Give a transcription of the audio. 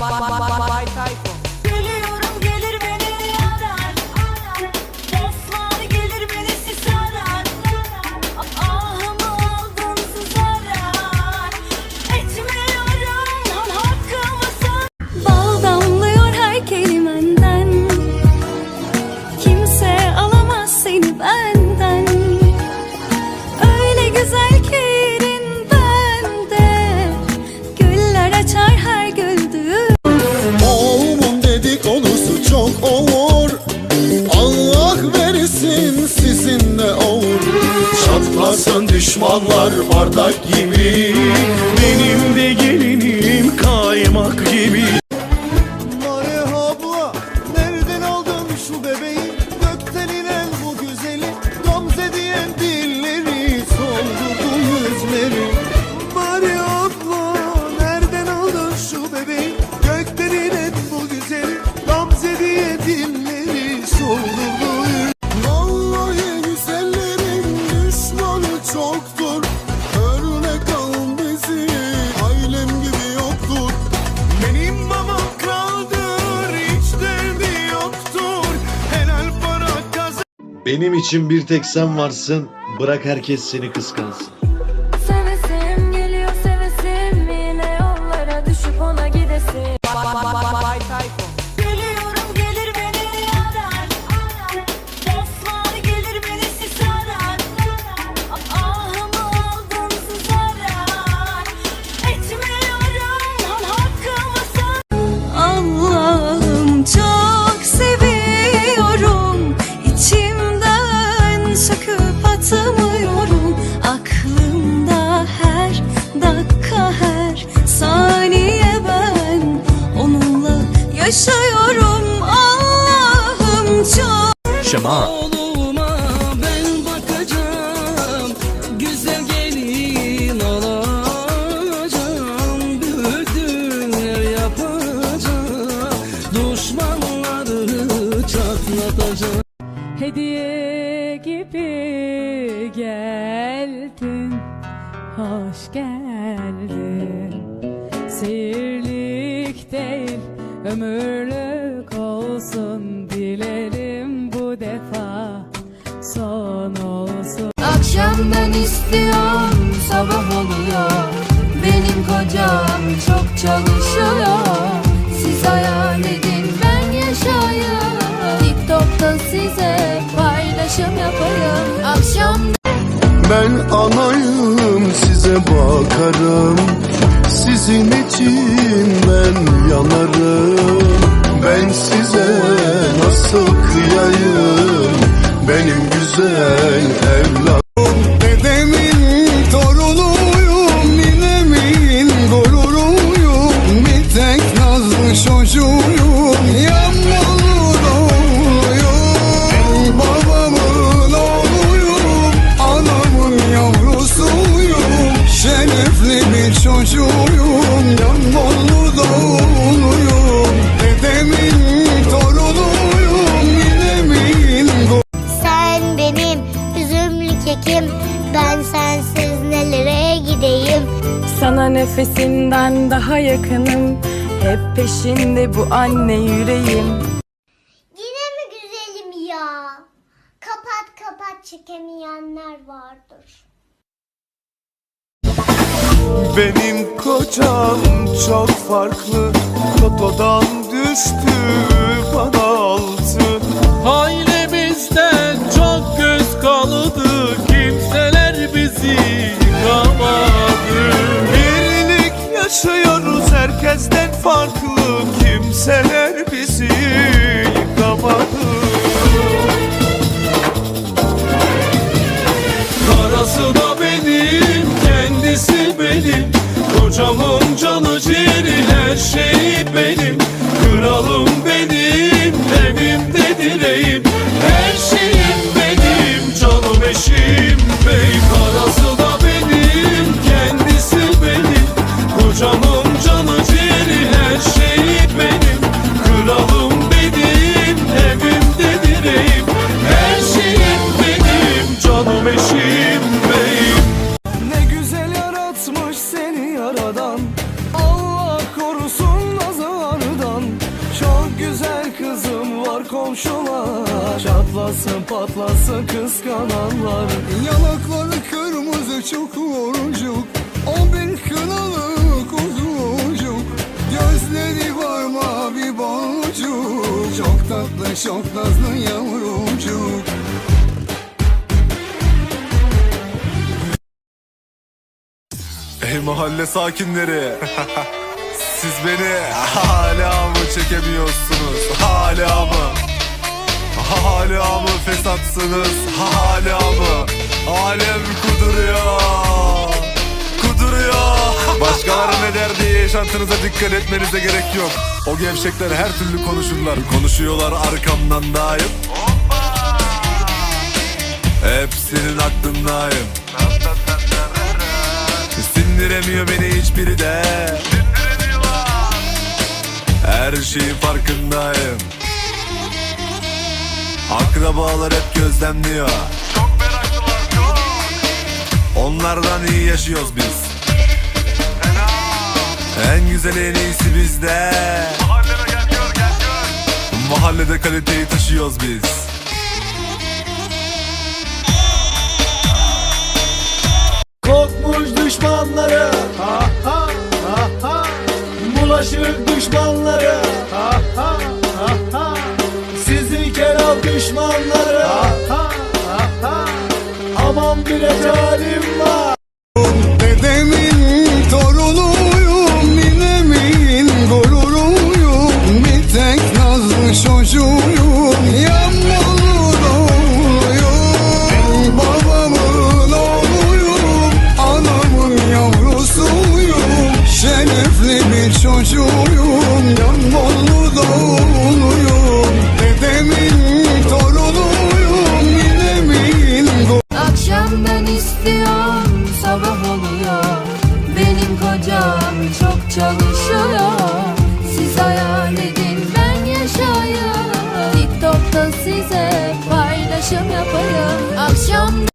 bye, bye, bye. Düşmanlar bardak gibi çoktur Örnek al bizi Ailem gibi yoktur benim babam kraldır, hiç derdi yoktur. Helal para kazan. Benim için bir tek sen varsın. Bırak herkes seni kıskansın. Söküp atamıyorum Aklımda her dakika her saniye ben Onunla yaşıyorum. Allah'ım çok Oğluma ben bakacağım. Güzel gelin olacağım. Büyük düğünler yapacağım. Düşmanları çatlatacağım. Hediye gibi geldin Hoş geldin. Sihirlik değil Ömürlük olsun Dilerim bu defa Son olsun. Akşamdan istiyorum sabah oluyor. Benim kocam çok çalışıyor. Siz hayal edin ben yaşayayım. TikTok'ta size paylaşım yapayım. Akşam Ben anayım size bakarım. Sizin için ben yanarım Sana nefesinden daha yakınım. Hep peşinde bu anne yüreğim. Yine mi güzelim ya? Kapat kapat çekemeyenler vardır. Benim kocam çok farklı. Lotodan düştü bana altı. Ailemizden çok göz kalıdı farklı Kimseler bizi yıkamadı. Karası da benim, kendisi benim Kocamın Çatlasın patlasın kıskananlar. Yanakları kırmızı çukurcuk O bir kınalı kuzucuk Gözleri var mavi boncuk Çok tatlı çok nazlı yavrucuk. Ey mahalle sakinleri Siz beni hala mı çekemiyorsunuz? Hala mı Hala mı fesatsınız? Hala mı? Alem kuduruyor. Kuduruyor. Başkaları ne der diye yaşantınıza dikkat etmenize gerek yok. O gevşekler her türlü konuşurlar. Konuşuyorlar arkamdan daim. Hepsinin aklındayım Sindiremiyor beni hiçbiri de. Her şeyin farkındayım Akrabalar hep gözlemliyor. Onlardan iyi yaşıyoruz biz. En güzel en iyisi bizde. Mahallede kaliteyi taşıyoruz biz. Korkmuş düşmanları. Ha ha ha ha. Bulaşık düşmanları ha. Aman bir ecalim var